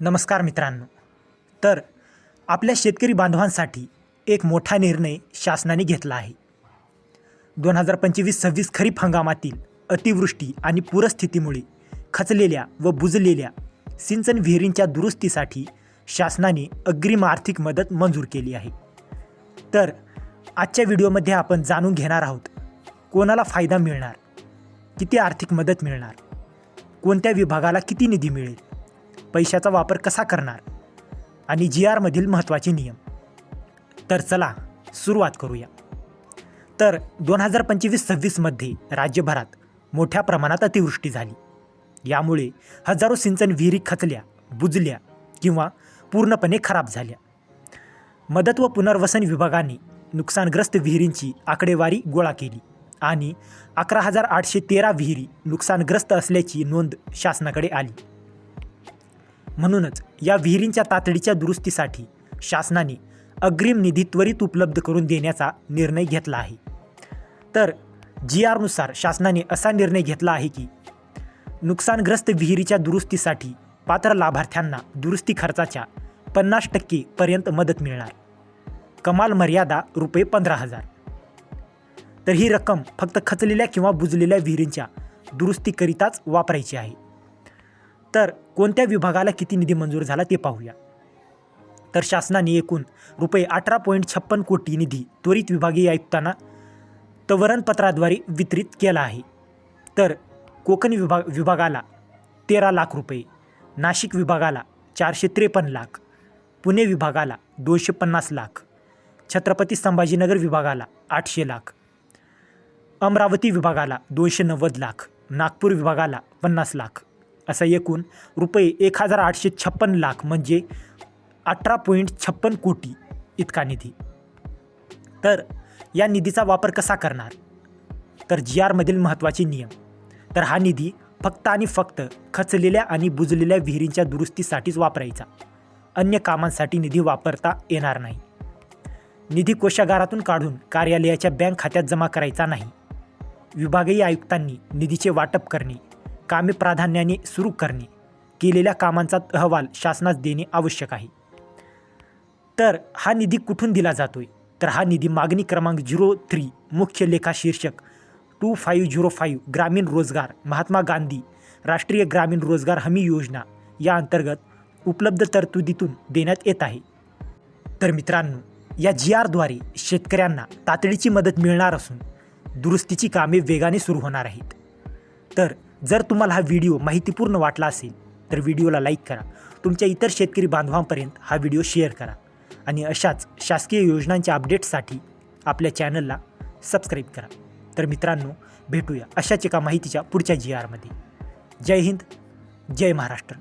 नमस्कार मित्रांनो. तर आपल्या शेतकरी बांधवांसाठी एक मोठा निर्णय शासनाने घेतला आहे. दोन हजार पंचवीस सव्वीस खरीप हंगामातील अतिवृष्टी आणि पूरस्थितीमुळे खचलेल्या व बुजलेल्या सिंचन विहिरींच्या दुरुस्तीसाठी शासनाने अग्रिम आर्थिक मदत मंजूर केली आहे. तर आजच्या व्हिडिओमध्ये आपण जाणून घेणार आहोत कोणाला फायदा मिळणार किती आर्थिक मदत मिळणार कोणत्या विभागाला किती निधी मिळेल पैशाचा वापर कसा करणार? आणि जी आरमधील महत्त्वाचे नियम. तर चला सुरुवात करूया. तर दोन हजार पंचवीस सव्वीसमध्ये राज्यभरात मोठ्या प्रमाणात अतिवृष्टी झाली. यामुळे हजारो सिंचन विहिरी खचल्या बुजल्या किंवा पूर्णपणे खराब झाल्या. मदत व पुनर्वसन विभागाने नुकसानग्रस्त विहिरींची आकडेवारी गोळा केली आणि अकरा हजार आठशे तेरा विहिरी नुकसानग्रस्त असल्याची नोंद शासनाकडे आली. म्हणूनच या विहिरींच्या तातडीच्या दुरुस्तीसाठी शासनाने अग्रिम निधी त्वरित उपलब्ध करून देण्याचा निर्णय घेतला आहे. तर जी आरनुसार शासनाने असा निर्णय घेतला आहे की नुकसानग्रस्त विहिरीच्या दुरुस्तीसाठी पात्र लाभार्थ्यांना दुरुस्ती खर्चाच्या पन्नास टक्केपर्यंत मदत मिळणार. कमाल मर्यादा रुपये पंधरा हजार. तर ही रक्कम फक्त खचलेल्या किंवा बुजलेल्या विहिरींच्या दुरुस्तीकरिताच वापरायची आहे. तर कोणत्या विभागाला किती निधी मंजूर झाला ते पाहूया. तर शासनाने एकूण रुपये अठरा पॉईंट छप्पन कोटी निधी त्वरित विभागीय आयुक्तांना तवरणपत्राद्वारे वितरित केला आहे. तर कोकण विभाग विभागाला तेरा लाख रुपये नाशिक विभागाला चारशे त्रेपन्न लाख पुणे विभागाला दोनशे पन्नास लाख छत्रपती संभाजीनगर विभागाला आठशे लाख अमरावती विभागाला दोनशे नव्वद लाख नागपूर विभागाला पन्नास लाख असा एकूण रुपये एक हजार आठशे छप्पन लाख म्हणजे अठरा पॉईंट छप्पन कोटी इतका निधी. तर या निधीचा वापर कसा करणार? तर जी आरमधील महत्त्वाचे नियम. तर हा निधी फक्त आणि फक्त खचलेल्या आणि बुजलेल्या विहिरींच्या दुरुस्तीसाठीच वापरायचा. अन्य कामांसाठी निधी वापरता येणार नाही. निधी कोशागारातून काढून कार्यालयाच्या बँक खात्यात जमा करायचा नाही. विभागीय आयुक्तांनी निधीचे वाटप करणे कामे प्राधान्याने सुरू करणे केलेल्या कामांचा अहवाल शासनास देणे आवश्यक आहे. तर हा निधी कुठून दिला जातो आहे तर हा निधी मागणी क्रमांक झिरो थ्री मुख्य लेखा शीर्षक टू फाईव्ह झिरो फाईव्ह ग्रामीण रोजगार महात्मा गांधी राष्ट्रीय ग्रामीण रोजगार हमी योजना या अंतर्गत उपलब्ध तरतुदीतून देण्यात येत आहे. तर मित्रांनो या जी आरद्वारे शेतकऱ्यांना तातडीची मदत मिळणार असून दुरुस्तीची कामे वेगाने सुरू होणार आहेत. तर जर तुम्हाला हा व्हिडिओ माहितीपूर्ण वाटला असेल तर व्हिडिओला लाईक करा. तुमच्या इतर शेतकरी बांधवांपर्यंत हा व्हिडिओ शेअर करा. आणि अशाच शासकीय योजनांच्या अपडेट्ससाठी आपल्या चॅनलला सबस्क्राईब करा. तर मित्रांनो भेटूया अशाच एका माहितीच्या पुढच्या जी आरमध्ये जय हिंद जय महाराष्ट्र.